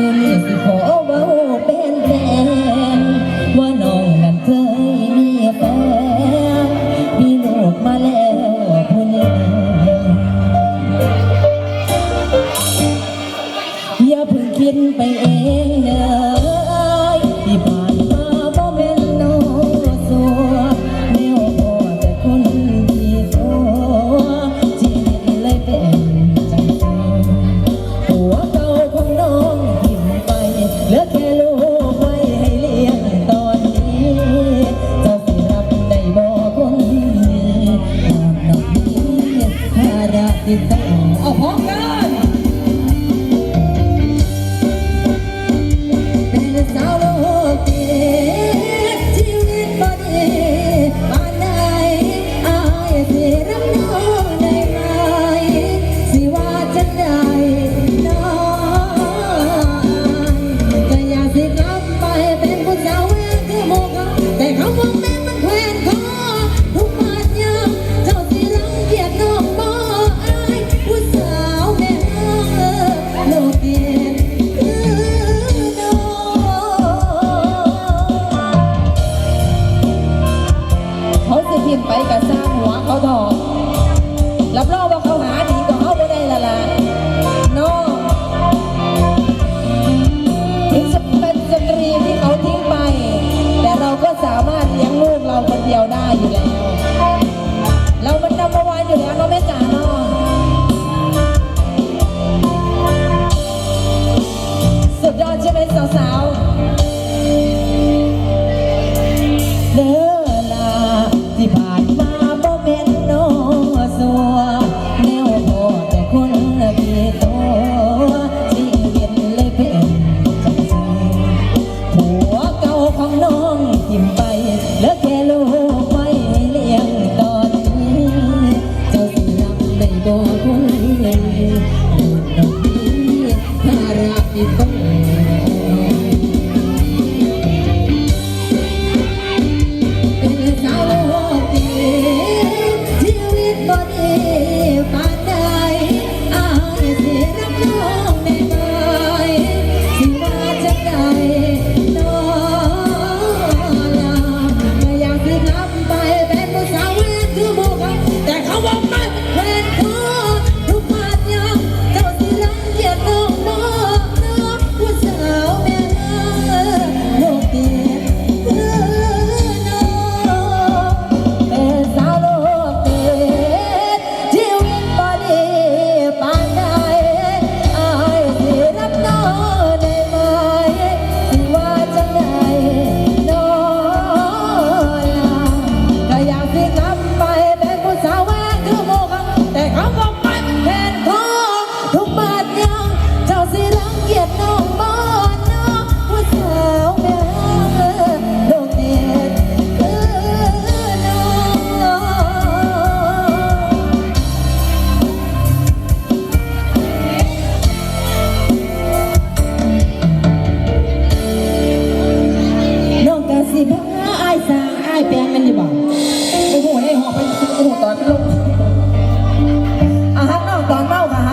มือนี้สิขอเว้าเป็นแฟนว่าน้องนั้นเคยมีแฟนมีลูกมาแล้วผู้หนึ่งอย่าเพิ่งคิดไปเองเด้อ Então, oh, rogar! ไปกับสร้างหัวเขาดอกรับรองว่าเขาหาดีกว่าเขาไม่ได้ละล่ะน้องถึงจะเป็นสตรีที่เขาทิ้งไป แต่เราก็สามารถเลี้ยงลูกเราคนเดียวได้อยู่แล้ว เรามันนำมาวานอยู่แล้วเราแม่จ๋าน้องสุดยอดใช่ไหมสาวๆเด้อ Thank you. เหยีองบ้านน้องผู้สาวแม่ดอ้ซาไอ้แปมันอยู่บ่โอ้โหไอ้หอบไปโอ้โหตอนเป็นลม